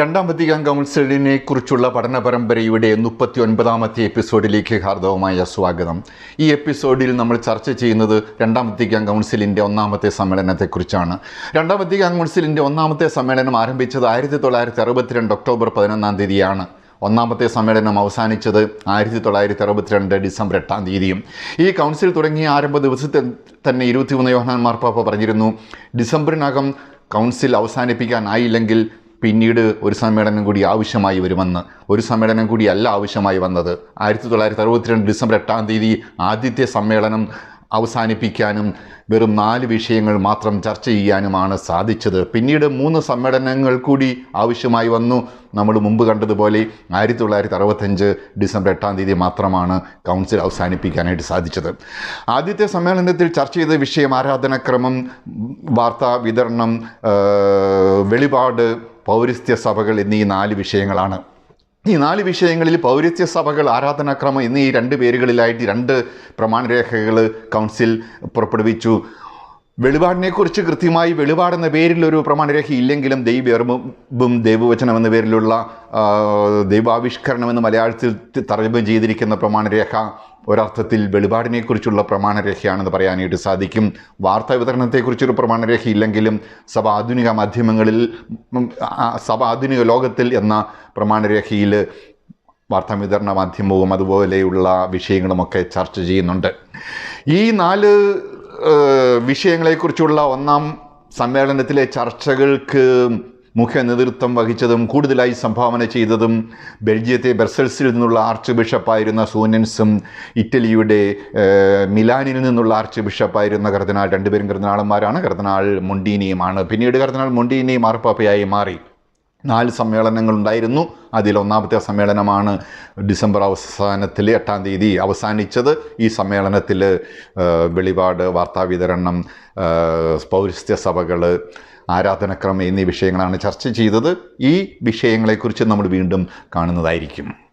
രണ്ടാം വത്തിക്കാൻ കൗൺസിലിനെ കുറിച്ചുള്ള പഠന പരമ്പരയുടെ മുപ്പത്തി ഒൻപതാമത്തെ എപ്പിസോഡിലേക്ക് ഹാർദവമായ സ്വാഗതം. ഈ എപ്പിസോഡിൽ നമ്മൾ ചർച്ച ചെയ്യുന്നത് രണ്ടാം വത്തിക്കാൻ കൗൺസിലിന്റെ ഒന്നാമത്തെ സമ്മേളനത്തെക്കുറിച്ചാണ്. രണ്ടാം വത്തിക്കാൻ കൗൺസിലിന്റെ ഒന്നാമത്തെ സമ്മേളനം ആരംഭിച്ചത് ആയിരത്തി തൊള്ളായിരത്തി അറുപത്തിരണ്ട് ഒക്ടോബർ പതിനൊന്നാം തീയതിയാണ്. ഒന്നാമത്തെ സമ്മേളനം അവസാനിച്ചത് ആയിരത്തി തൊള്ളായിരത്തി അറുപത്തിരണ്ട് ഡിസംബർ എട്ടാം തീയതിയും. ഈ കൗൺസിൽ തുടങ്ങിയ ആരംഭ ദിവസത്തിൽ തന്നെ ഇരുപത്തിമൂന്ന് യോഹനാൻ മാർപ്പാപ്പ പറഞ്ഞിരുന്നു ഡിസംബറിനകം കൗൺസിൽ അവസാനിപ്പിക്കാനായില്ലെങ്കിൽ പിന്നീട് ഒരു സമ്മേളനം കൂടി ആവശ്യമായി വരുമെന്ന് ഒരു സമ്മേളനം കൂടിയല്ല ആവശ്യമായി വന്നത്. ആയിരത്തി തൊള്ളായിരത്തി അറുപത്തിരണ്ട് ഡിസംബർ എട്ടാം തീയതി ആദ്യത്തെ സമ്മേളനം അവസാനിപ്പിക്കാനും വെറും നാല് വിഷയങ്ങൾ മാത്രം ചർച്ച ചെയ്യാനുമാണ് സാധിച്ചത്. പിന്നീട് മൂന്ന് സമ്മേളനങ്ങൾ കൂടി ആവശ്യമായി വന്നു. നമ്മൾ മുമ്പ് കണ്ടതുപോലെ ആയിരത്തി തൊള്ളായിരത്തി അറുപത്തഞ്ച് ഡിസംബർ എട്ടാം തീയതി മാത്രമാണ് കൗൺസിൽ അവസാനിപ്പിക്കാനായിട്ട് സാധിച്ചത്. ആദ്യത്തെ സമ്മേളനത്തിൽ ചർച്ച ചെയ്ത വിഷയം ആരാധനക്രമം വാർത്താ വിതരണം വെളിപാട് പൗരസ്ത്യ സഭകൾ എന്നീ നാല് വിഷയങ്ങളാണ്. ഈ നാല് വിഷയങ്ങളിൽ പൗരത്യ സഭകൾ ആരാധനാക്രമം എന്നീ രണ്ട് പേരുകളിലായിട്ട് രണ്ട് പ്രമാണരേഖകൾ കൗൺസിൽ പുറപ്പെടുവിച്ചു. വെളിപാടിനെക്കുറിച്ച് കൃത്യമായി വെളിപാടെന്ന പേരിൽ ഒരു പ്രമാണരേഖ ഇല്ലെങ്കിലും ദൈവം ദൈവവചനം എന്ന പേരിലുള്ള ദൈവാവിഷ്കരണം എന്ന് മലയാളത്തിൽ തർജമ ചെയ്തിരിക്കുന്ന പ്രമാണരേഖ ഒരർത്ഥത്തിൽ വെളിപാടിനെക്കുറിച്ചുള്ള പ്രമാണരേഖയാണെന്ന് പറയാനായിട്ട് സാധിക്കും. വാർത്താ വിതരണത്തെക്കുറിച്ചൊരു പ്രമാണരേഖ ഇല്ലെങ്കിലും സഭ ആധുനിക മാധ്യമങ്ങളിൽ സഭ ആധുനിക ലോകത്തിൽ എന്ന പ്രമാണരേഖയിൽ വാർത്താ വിതരണ മാധ്യമവും അതുപോലെയുള്ള വിഷയങ്ങളുമൊക്കെ ചർച്ച ചെയ്യുന്നുണ്ട്. ഈ നാല് വിഷയങ്ങളെക്കുറിച്ചുള്ള ഒന്നാം സമ്മേളനത്തിലെ ചർച്ചകൾക്ക് മുഖ്യ നേതൃത്വം വഹിച്ചതും കൂടുതലായി സംഭാവന ചെയ്തതും ബെൽജിയത്തെ ബെർസൽസിൽ നിന്നുള്ള ആർച്ച് ബിഷപ്പായിരുന്ന സൂനൻസും ഇറ്റലിയുടെ മിലാനിൽ നിന്നുള്ള ആർച്ച് ബിഷപ്പായിരുന്ന കർദിനാൾ രണ്ടുപേരും കർദിനാളന്മാരാണ് കർദിനാൾ മൊണ്ടീനിയുമാണ്. പിന്നീട് കർദിനാൾ മൊണ്ടീനി മാർപ്പാപ്പയായി മാറി. നാല് സമ്മേളനങ്ങളുണ്ടായിരുന്നു. അതിലൊന്നാമത്തെ സമ്മേളനമാണ് ഡിസംബർ അവസാനത്തിൽ എട്ടാം തീയതി അവസാനിച്ചത്. ഈ സമ്മേളനത്തിൽ വെളിപാട് വാർത്താവിതരണം പൗരസ്ത്യ സഭകൾ ആരാധനക്രമം എന്നീ വിഷയങ്ങളാണ് ചർച്ച ചെയ്തത്. ഈ വിഷയങ്ങളെക്കുറിച്ച് നമ്മൾ വീണ്ടും കാണുന്നതായിരിക്കും.